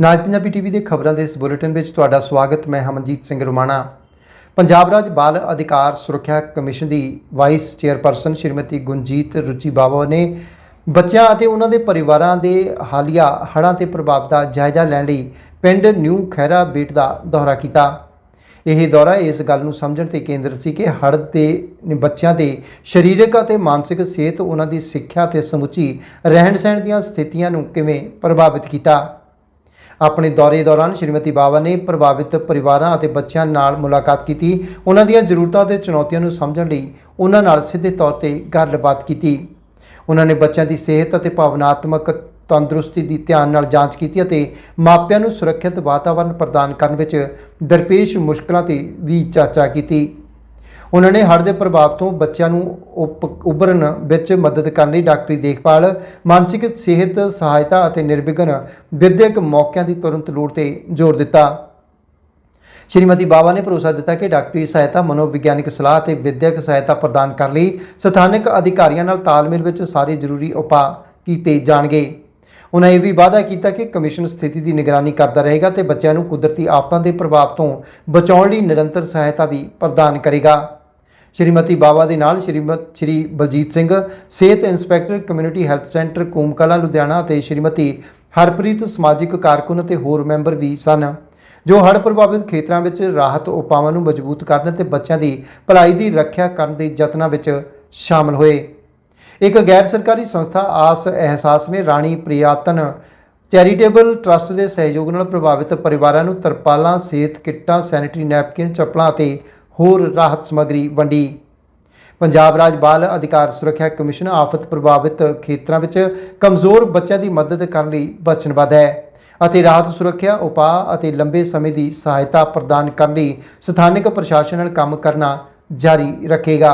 ਨਾਜ Punjabi TV ਦੇ ਖਬਰਾਂ ਦੇ ਇਸ ਬੁਲੇਟਿਨ ਵਿੱਚ ਤੁਹਾਡਾ ਸਵਾਗਤ, ਮੈਂ ਹਮਨਜੀਤ ਸਿੰਘ ਰੁਮਾਣਾ। ਪੰਜਾਬ ਰਾਜ ਬਾਲ ਅਧਿਕਾਰ ਸੁਰੱਖਿਆ ਕਮਿਸ਼ਨ ਦੀ ਵਾਈਸ ਚੇਅਰਪਰਸਨ ਸ਼੍ਰੀਮਤੀ ਗੁੰਜੀਤ ਰੁਚੀ ਬਾਵਾ ਨੇ ਬੱਚਿਆਂ ਅਤੇ ਉਹਨਾਂ ਦੇ ਪਰਿਵਾਰਾਂ ਦੇ ਹਾਲੀਆ ਹੜ੍ਹਾਂ ਤੇ ਪ੍ਰਭਾਵ ਦਾ ਜਾਇਜ਼ਾ ਲੈਣ ਲਈ ਪਿੰਡ ਨਿਊ ਖੈਰਾ ਬੇਟ ਦਾ ਦੌਰਾ ਕੀਤਾ। ਇਹ ਦੌਰਾ ਇਸ ਗੱਲ ਨੂੰ ਸਮਝਣ ਤੇ ਕੇਂਦਰ ਸੀ ਕਿ ਹੜ੍ਹ ਦੇ ਬੱਚਿਆਂ ਦੇ ਸਰੀਰਕ ਅਤੇ ਮਾਨਸਿਕ ਸਿਹਤ, ਉਹਨਾਂ ਦੀ ਸਿੱਖਿਆ ਤੇ ਸਮੁੱਚੀ ਰਹਿਣ ਸਹਿਣ ਦੀਆਂ ਸਥਿਤੀਆਂ ਨੂੰ ਕਿਵੇਂ ਪ੍ਰਭਾਵਿਤ ਕੀਤਾ। ਆਪਣੇ ਦੌਰੇ ਦੌਰਾਨ ਸ਼੍ਰੀਮਤੀ ਬਾਵਾ ਨੇ ਪ੍ਰਭਾਵਿਤ ਪਰਿਵਾਰਾਂ ਅਤੇ ਬੱਚਿਆਂ ਨਾਲ ਮੁਲਾਕਾਤ ਕੀਤੀ। ਉਹਨਾਂ ਦੀਆਂ ਜ਼ਰੂਰਤਾਂ ਤੇ ਚੁਣੌਤੀਆਂ ਨੂੰ ਸਮਝਣ ਲਈ ਉਹਨਾਂ ਨਾਲ ਸਿੱਧੇ ਤੌਰ ਤੇ ਗੱਲਬਾਤ ਕੀਤੀ। ਉਹਨਾਂ ਨੇ ਬੱਚਿਆਂ ਦੀ ਸਿਹਤ ਅਤੇ ਭਾਵਨਾਤਮਕ ਤੰਦਰੁਸਤੀ ਦੀ ਧਿਆਨ ਨਾਲ ਜਾਂਚ ਕੀਤੀ ਅਤੇ ਮਾਪਿਆਂ ਨੂੰ ਸੁਰੱਖਿਅਤ ਵਾਤਾਵਰਣ ਪ੍ਰਦਾਨ ਕਰਨ ਵਿੱਚ ਦਰਪੇਸ਼ ਮੁਸ਼ਕਲਾਂ ਤੇ ਵੀ ਚਰਚਾ ਕੀਤੀ। ਉਹਨਾਂ ਨੇ ਹੜ੍ਹ ਦੇ ਪ੍ਰਭਾਵ ਤੋਂ ਬੱਚਿਆਂ ਨੂੰ ਉਪ- ਉਭਰਨ ਵਿੱਚ ਮਦਦ ਕਰਨ ਲਈ ਡਾਕਟਰੀ ਦੇਖਭਾਲ, ਮਾਨਸਿਕ ਸਿਹਤ ਸਹਾਇਤਾ ਅਤੇ ਨਿਰਵਿਘਨ ਵਿਦਿਅਕ ਮੌਕਿਆਂ ਦੀ ਤੁਰੰਤ ਲੋੜ ਤੇ ਜ਼ੋਰ ਦਿੱਤਾ। ਸ਼੍ਰੀਮਤੀ ਬਾਵਾ ਨੇ ਭਰੋਸਾ ਦਿੱਤਾ ਕਿ ਡਾਕਟਰੀ ਸਹਾਇਤਾ ਮਨੋਵਿਗਿਆਨਕ ਸਲਾਹ ਅਤੇ ਵਿਦਿਅਕ ਸਹਾਇਤਾ ਪ੍ਰਦਾਨ ਕਰਨ ਲਈ ਸਥਾਨਕ ਅਧਿਕਾਰੀਆਂ ਨਾਲ ਤਾਲਮੇਲ ਵਿੱਚ ਸਾਰੇ ਜ਼ਰੂਰੀ ਉਪਾਅ ਕੀਤੇ ਜਾਣਗੇ। ਉਹਨਾਂ ਇਹ ਵੀ ਵਾਅਦਾ ਕੀਤਾ ਕਿ ਕਮਿਸ਼ਨ ਸਥਿਤੀ ਦੀ ਨਿਗਰਾਨੀ ਕਰਦਾ ਰਹੇਗਾ ਤੇ ਬੱਚਿਆਂ ਨੂੰ ਕੁਦਰਤੀ ਆਫਤਾਂ ਦੇ ਪ੍ਰਭਾਵ ਤੋਂ ਬਚਾਉਣ ਲਈ ਨਿਰੰਤਰ ਸਹਾਇਤਾ ਵੀ ਪ੍ਰਦਾਨ ਕਰੇਗਾ। ਸ਼੍ਰੀਮਤੀ ਬਾਵਾ ਦੇ ਨਾਲ ਸ਼੍ਰੀਮਤ ਸ਼੍ਰੀ ਬਲਜੀਤ ਸਿੰਘ, ਸਿਹਤ inspector, community health centre, Koomkala, Ludhiana ਅਤੇ ਸ਼੍ਰੀਮਤੀ ਹਰਪ੍ਰੀਤ, ਸਮਾਜਿਕ ਕਾਰਕੁਨ ਅਤੇ ਹੋਰ ਮੈਂਬਰ ਵੀ ਸਨ, ਜੋ ਹੜ੍ਹ ਪ੍ਰਭਾਵਿਤ ਖੇਤਰਾਂ ਵਿੱਚ ਰਾਹਤ ਉਪਾਵਾਂ ਨੂੰ ਮਜ਼ਬੂਤ ਕਰਨ ਅਤੇ ਬੱਚਿਆਂ ਦੀ ਭਲਾਈ ਦੀ ਰੱਖਿਆ ਕਰਨ ਦੇ ਯਤਨਾਂ ਵਿੱਚ ਸ਼ਾਮਲ ਹੋਏ। ਇੱਕ ਗੈਰ ਸਰਕਾਰੀ ਸੰਸਥਾ ਆਸ ਅਹਿਸਾਸ ਨੇ ਰਾਣੀ ਪ੍ਰਿਆਤਨ ਚੈਰੀਟੇਬਲ ਟਰਸਟ ਦੇ ਸਹਿਯੋਗ ਨਾਲ ਪ੍ਰਭਾਵਿਤ ਪਰਿਵਾਰਾਂ ਨੂੰ ਤਰਪਾਲਾਂ, ਸਿਹਤ ਕਿੱਟਾਂ, ਸੈਨੀਟਰੀ ਨੈਪਕਿਨ, ਚੱਪਲਾਂ ਅਤੇ ਹੋਰ ਰਾਹਤ ਸਮੱਗਰੀ ਵੰਡੀ। ਪੰਜਾਬ ਰਾਜ ਬਾਲ ਅਧਿਕਾਰ ਸੁਰੱਖਿਆ ਕਮਿਸ਼ਨ ਆਫਤ ਪ੍ਰਭਾਵਿਤ ਖੇਤਰਾਂ ਵਿੱਚ ਕਮਜ਼ੋਰ ਬੱਚਿਆਂ ਦੀ ਮਦਦ ਕਰਨ ਲਈ ਵਚਨਬੱਧ ਹੈ ਅਤੇ ਰਾਹਤ ਸੁਰੱਖਿਆ, ਉਪਾਅ ਅਤੇ ਲੰਬੇ ਸਮੇਂ ਦੀ ਸਹਾਇਤਾ ਪ੍ਰਦਾਨ ਕਰਨ ਲਈ ਸਥਾਨਕ ਪ੍ਰਸ਼ਾਸਨ ਨਾਲ ਕੰਮ ਕਰਨਾ ਜਾਰੀ ਰੱਖੇਗਾ।